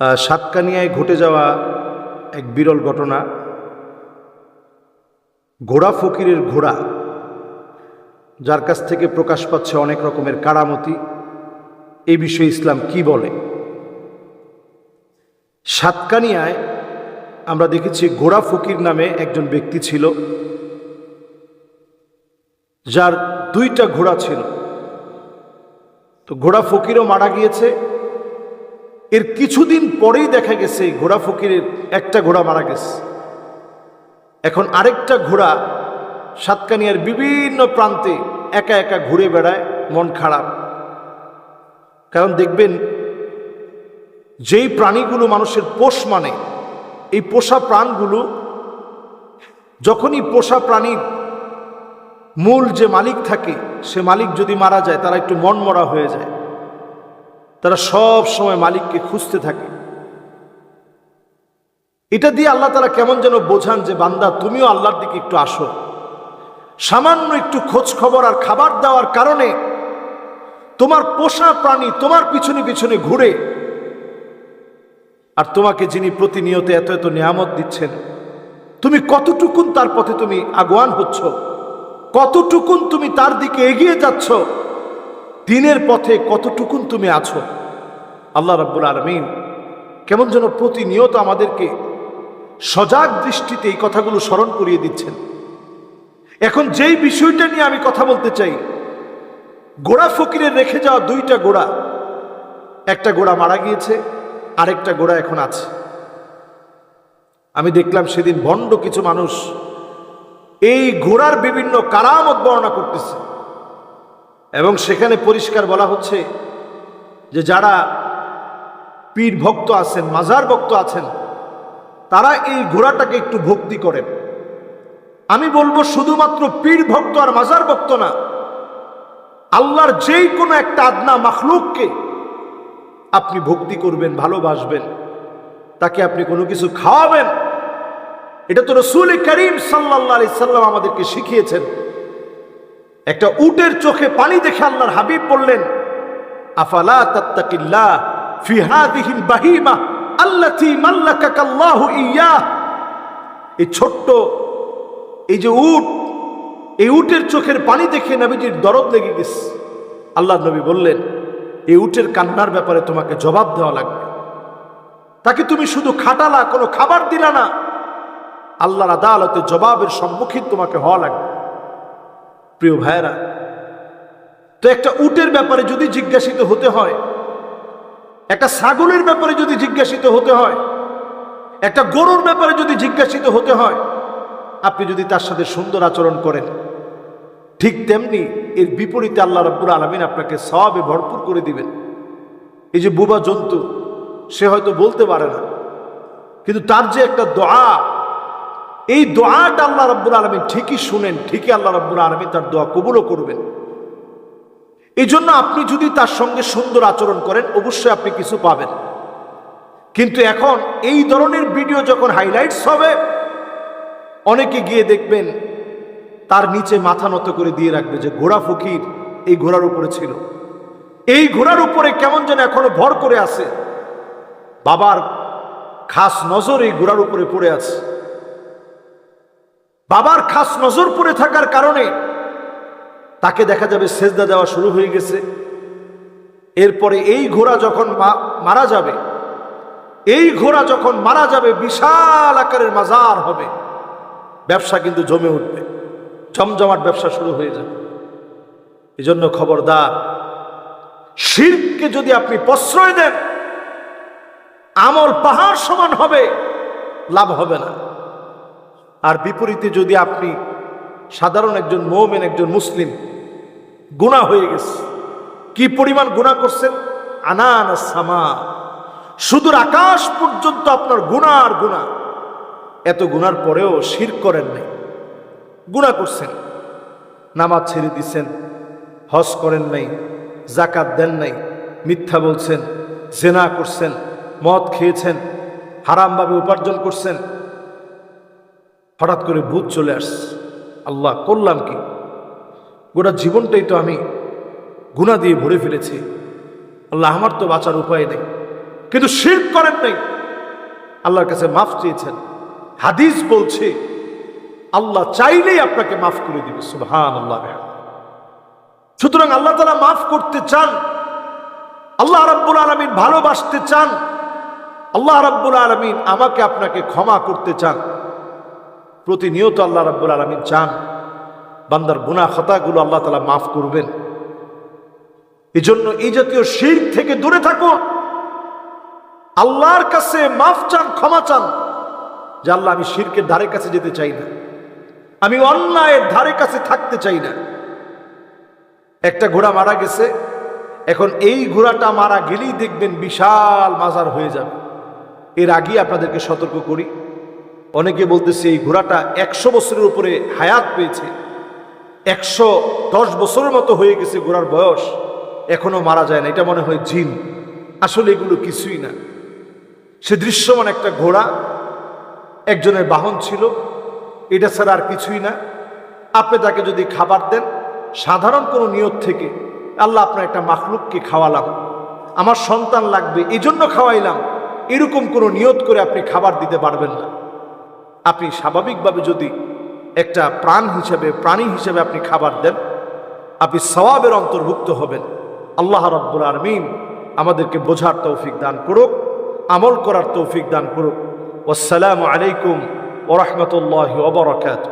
সাতকানিয়ায় ঘটে যাওয়া এক বিরল ঘটনা। ঘোড়া ফকিরের ঘোড়া, যার কাছ থেকে প্রকাশ পাচ্ছে অনেক রকমের কারামতি। এই বিষয়ে ইসলাম কি বলে? সাতকানিয়ায় আমরা দেখেছি ঘোড়া ফকির নামে একজন ব্যক্তি ছিল, যার দুইটা ঘোড়া ছিল। তো ঘোড়া ফকিরও মারা গিয়েছে এর কিছুদিন পরেই দেখা গেছে ঘোড়া ফকিরের একটা ঘোড়া মারা গেছে। এখন আরেকটা ঘোড়া সাতকানিয়ার বিভিন্ন প্রান্তে একা একা ঘুরে বেড়ায়, মন খারাপ। কারণ দেখবেন, যেই প্রাণীগুলো মানুষের পোষ মানে এই পোষা প্রাণগুলো যখনই পোষা প্রাণীর মূল যে মালিক থাকে, সে মালিক যদি মারা যায়, তারা একটু মনমরা হয়ে যায়। তারা সব সময় মালিককে খুঁজতে থাকে। এটা দিয়ে আল্লাহ তারা কেমন যেন বোঝান যে, বান্দা, তুমিও আল্লাহর দিকে একটু আসো। সামান্য একটু খোঁজ খবর আর খাবার দেওয়ার কারণে তোমার পোষা প্রাণী তোমার পিছনে পিছনে ঘুরে। আর তোমাকে যিনি প্রতিনিয়ত এত এত নিয়ামত দিচ্ছেন, তুমি কতটুকুন তার পথে তুমি আগুয়ান হচ্ছ? কতটুকুন তুমি তার দিকে এগিয়ে যাচ্ছ? দিনের পথে কতটুকুন তুমি আছো? আল্লাহ রাব্বুল আলমিন কেমন যেন প্রতিনিয়ত আমাদেরকে সজাগ দৃষ্টিতে এই কথাগুলো স্মরণ করিয়ে দিচ্ছেন। এখন যেই বিষয়টা নিয়ে আমি কথা বলতে চাই, গোড়া ফকিরের রেখে যাওয়া দুইটা গোড়া, একটা গোড়া মারা গিয়েছে, আরেকটা গোড়া এখন আছে। আমি দেখলাম সেদিন ভণ্ড কিছু মানুষ এই ঘোড়ার বিভিন্ন কারামত বর্ণনা করতেছে। এবং সেখানে পরিষ্কার বলা হচ্ছে যে যারা পীর ভক্ত আছেন, মাজার ভক্ত আছেন, তারা এই ঘোড়াটাকে একটু ভক্তি করেন। আমি বলব শুধুমাত্র পীর ভক্ত আর মাজার ভক্ত না, আল্লাহর যেই কোনো একটা আদনা মাখলুককে আপনি ভক্তি করবেন, ভালোবাসবেন, তাকে আপনি কোনো কিছু খাওয়াবেন। এটা তো রসুল করিম সাল্লাহ আলি সাল্লাম আমাদেরকে শিখিয়েছেন। একটা উটের চোখে পানি দেখে আল্লাহর হাবিব বললেন, আফালা তাত্তাকিল্লাহ ফি হাদিহিল বাহিমা আল্লাতী মাল্লাকাকাল্লাহু ইয়্যাহ এই ছোট্ট, এই যে উট, এই উটের চোখের পানি দেখে নবীজির দরদ লেগে গেছে। আল্লাহ নবী বললেন, এই উটের কান্নার ব্যাপারে তোমাকে জবাব দেওয়া লাগবে। তাকে তুমি শুধু খাটালা, কোনো খাবার দিলা না। আল্লাহর আদালতে জবাবের সম্মুখীন তোমাকে হওয়া লাগবে। প্রিয় ভাইয়েরা, তো একটা উটের ব্যাপারে যদি জিজ্ঞাসিত হতে হয়, একটা ছাগলের ব্যাপারে যদি জিজ্ঞাসিত হতে হয়, একটা গরুর ব্যাপারে যদি জিজ্ঞাসিত হতে হয়, আপনি যদি তার সাথে সুন্দর আচরণ করেন, ঠিক তেমনি এর বিপরীতে আল্লাহ রব্বুল আলমিন আপনাকে সবে ভরপুর করে দিবেন। এই যে বুবা জন্তু, সে হয়তো বলতে পারে না, কিন্তু তার যে একটা দোয়া এই দোয়াটা আল্লাহ রব্বুল আলমিন ঠিকই শুনেন, ঠিকই আল্লাহ রব্বুল আলমিন তার দোয়া কবুলও করবেন। এই জন্য আপনি যদি তার সঙ্গে সুন্দর আচরণ করেন, অবশ্যই আপনি কিছু পাবেন। কিন্তু এখন এই ধরনের ভিডিও যখন হাইলাইটস হবে, অনেকে গিয়ে দেখবেন তার নিচে মাথা নত করে দিয়ে রাখবে যে ঘোড়া ফকির এই ঘোড়ার উপরে ছিল। এই ঘোড়ার উপরে কেমন যেন এখনও ভর করে আছে। বাবার খাস নজর এই ঘোড়ার উপরে পড়ে আছে। বাবার খাস নজর পড়ে থাকার কারণে তাকে দেখা যাবে সেজদা দেওয়া শুরু হয়ে গেছে। এরপরে এই ঘোড়া যখন মারা যাবে, এই ঘোড়া যখন মারা যাবে, বিশাল আকারের মাজার হবে। ব্যবসা কিন্তু জমে উঠবে। জমজমাট ব্যবসা শুরু হয়ে যাবে। এই জন্য খবরদার, শিরকে যদি আপনি প্রশ্রয় দেন, আমল পাহাড় সমান হবে, লাভ হবে না। আর বিপরীতে যদি আপনি সাধারণ একজন মৌমেন, একজন মুসলিম গুণা হয়ে গেছে, কি পরিমাণ গুণা করছেন? আনান সামা সুদূর আকাশ পর্যন্ত আপনার গুণা আর গুণা এত গুনার পরেও শির করেন নাই গুণা করছেন, নামাজ ছেড়ে দিছেন, হজ করেন নাই জাকাত দেন নাই, মিথ্যা বলছেন, জেনা করছেন, মদ খেয়েছেন, হারামভাবে উপার্জন করছেন হঠাৎ করে ভূত চলে আসছে। আল্লাহ, করলাম কি? গোটা জীবনটাই তো আমি গুণা দিয়ে ভরে ফেলেছি। আল্লাহ, আমার তো বাঁচার উপায় নেই। কিন্তু শির করেন নাই। আল্লাহর কাছে মাফ চেয়েছেন। হাদিস বলছে, আল্লাহ চাইলেই আপনাকে মাফ করে দিবে। সুবহান আল্লাহ সুতরাং আল্লাহ তালা মাফ করতে চান। আল্লাহ রাব্বুল আলমিন ভালোবাসতে চান। আল্লাহ রাব্বুল আলমিন আমাকে আপনাকে ক্ষমা করতে চান। প্রতিনিয়ত আল্লাহ রাব্বুল আলমিন চান, বান্দার গুনা খতাগুলো আল্লাহ তালা মাফ করবেন। এজন্য এই জাতীয় শির থেকে দূরে থাকুন। আল্লাহর কাছে মাফ চান, ক্ষমা চান, যে আল্লাহ আমি শিরকের ধারে কাছে যেতে চাই না। আমি অন্যায়ের ধারে কাছে থাকতে চাই না। একটা ঘোড়া মারা গেছে, এখন এই ঘোড়াটা মারা গেলেই দেখবেন বিশাল মাজার হয়ে যাবে। এর আগে আপনাদেরকে সতর্ক করি অনেকে বলতেছে এই ঘোড়াটা একশো বছরের উপরে হায়াত পেয়েছে। একশো দশ বছরের মতো হয়ে গেছে ঘোড়ার বয়স। এখনও মারা যায় না, এটা মনে হয় জিন। আসলে এগুলো কিছুই না। সে দৃশ্যমান একটা ঘোড়া, একজনের বাহন ছিল। এটা ছাড়া আর কিছুই না। আপনি তাকে যদি খাবার দেন, সাধারণ কোনো নিয়ত থেকে আল্লাহ আপনার একটা মাখলুককে খাওয়ালাম। আমার সন্তান লাগবে এই জন্য খাওয়াইলাম। এরকম কোনো নিয়ত করে আপনি খাবার দিতে পারবেন না। আপনি স্বাভাবিকভাবে যদি একটা প্রাণ হিসেবে, প্রাণী হিসেবে আপনি খাবার দেন, আপনি সওয়াবের অন্তর্ভুক্ত হবেন। আল্লাহ রব্বুল আরমিন আমাদেরকে বোঝার তৌফিক দান করুক, আমল করার তৌফিক দান করুক। আসসালামু আলাইকুম ওরহমতুল্লাহ ওবরাকাত